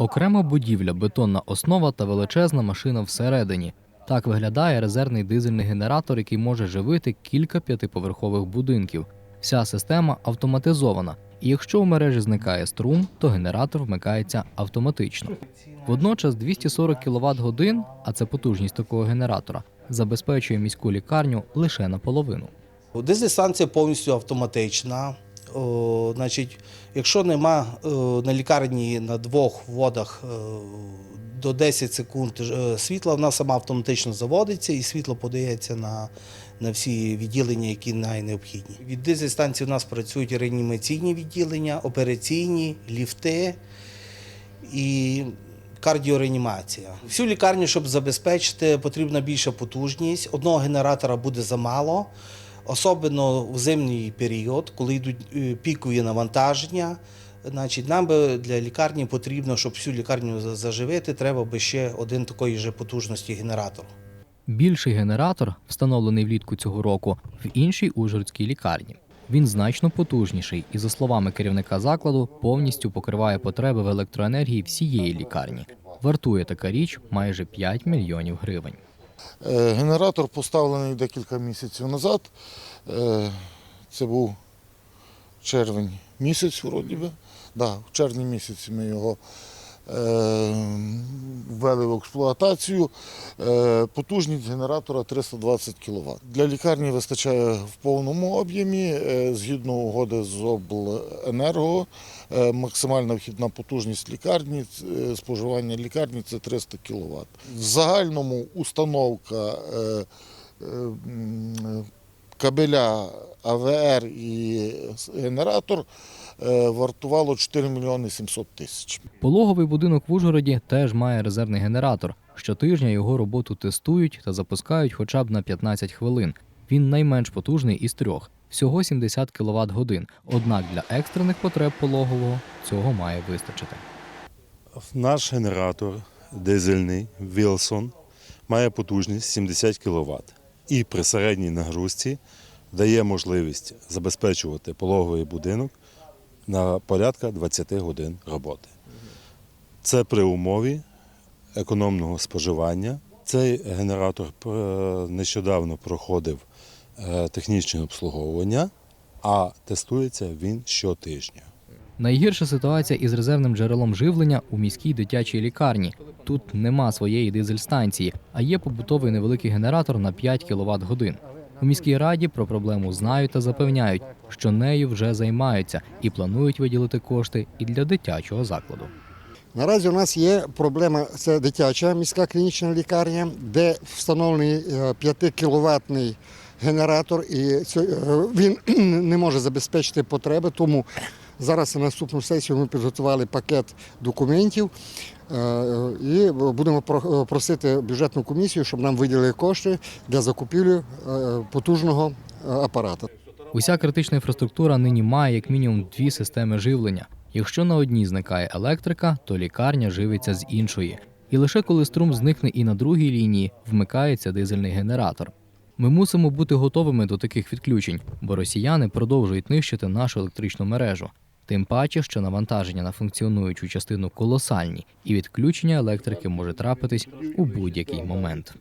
Окрема будівля, бетонна основа та величезна машина всередині. Так виглядає резервний дизельний генератор, який може живити кілька п'ятиповерхових будинків. Вся система автоматизована, і якщо у мережі зникає струм, то генератор вмикається автоматично. Водночас 240 кВт годин, а це потужність такого генератора, забезпечує міську лікарню лише наполовину. Дизель-станція повністю автоматична. О, значить, якщо нема е, на лікарні на двох водах е, до 10 секунд е, світла, вона сама автоматично заводиться і світло подається на, на всі відділення, які найнеобхідні. Від дизель-станції у нас працюють реанімаційні відділення, операційні, ліфти і кардіореанімація. Всю лікарню, щоб забезпечити, потрібна більша потужність. Одного генератора буде замало, особливо в зимній період, коли йдуть е, пікові навантаження. Значить, нам би для лікарні потрібно, щоб всю лікарню за- заживити, треба би ще один такої же потужності генератор. Більший генератор, встановлений влітку цього року, в іншій ужгородській лікарні. Він значно потужніший і, за словами керівника закладу, повністю покриває потреби в електроенергії всієї лікарні. Вартує така річ майже 5 мільйонів гривень. Е, Генератор поставлений декілька місяців назад. Е, Це був червень місяць, вроді би. Да, в червні місяці ми його ввели в експлуатацію. Е, Потужність генератора 320 кВт. Для лікарні вистачає в повному об'ємі. Е, Згідно угоди з обленерго, е, максимальна вхідна потужність лікарні, е, споживання лікарні це 300 кВт. В загальному установка е, е, кабеля АВР і генератор е, вартувало 4 мільйони 700 тисяч. Пологовий будинок в Ужгороді теж має резервний генератор. Щотижня його роботу тестують та запускають хоча б на 15 хвилин. Він найменш потужний із трьох, всього 70 кВт годин. Однак для екстрених потреб пологового цього має вистачити. Наш генератор дизельний Wilson має потужність 70 кВт і при середній нагрузці дає можливість забезпечувати пологовий будинок на порядка 20 годин роботи. Це при умові економного споживання. Цей генератор е, нещодавно проходив е, технічне обслуговування, а тестується він щотижня. Найгірша ситуація із резервним джерелом живлення у міській дитячій лікарні. Тут нема своєї дизель-станції, а є побутовий невеликий генератор на 5 кВт годин. У міській раді про проблему знають та запевняють, що нею вже займаються і планують виділити кошти і для дитячого закладу. Наразі у нас є проблема, це дитяча міська клінічна лікарня, де встановлений 5 кіловатний генератор, і е, він не може забезпечити потреби. Тому зараз на наступну сесію ми підготували пакет документів е, і будемо просити бюджетну комісію, щоб нам виділили кошти для закупівлі е, потужного е, апарату. Уся критична інфраструктура нині має як мінімум дві системи живлення. Якщо на одній зникає електрика, то лікарня живиться з іншої. І лише коли струм зникне і на другій лінії, вмикається дизельний генератор. Ми мусимо бути готовими до таких відключень, бо росіяни продовжують нищити нашу електричну мережу. Тим паче, що навантаження на функціонуючу частину колосальні, і відключення електрики може трапитись у будь-який момент.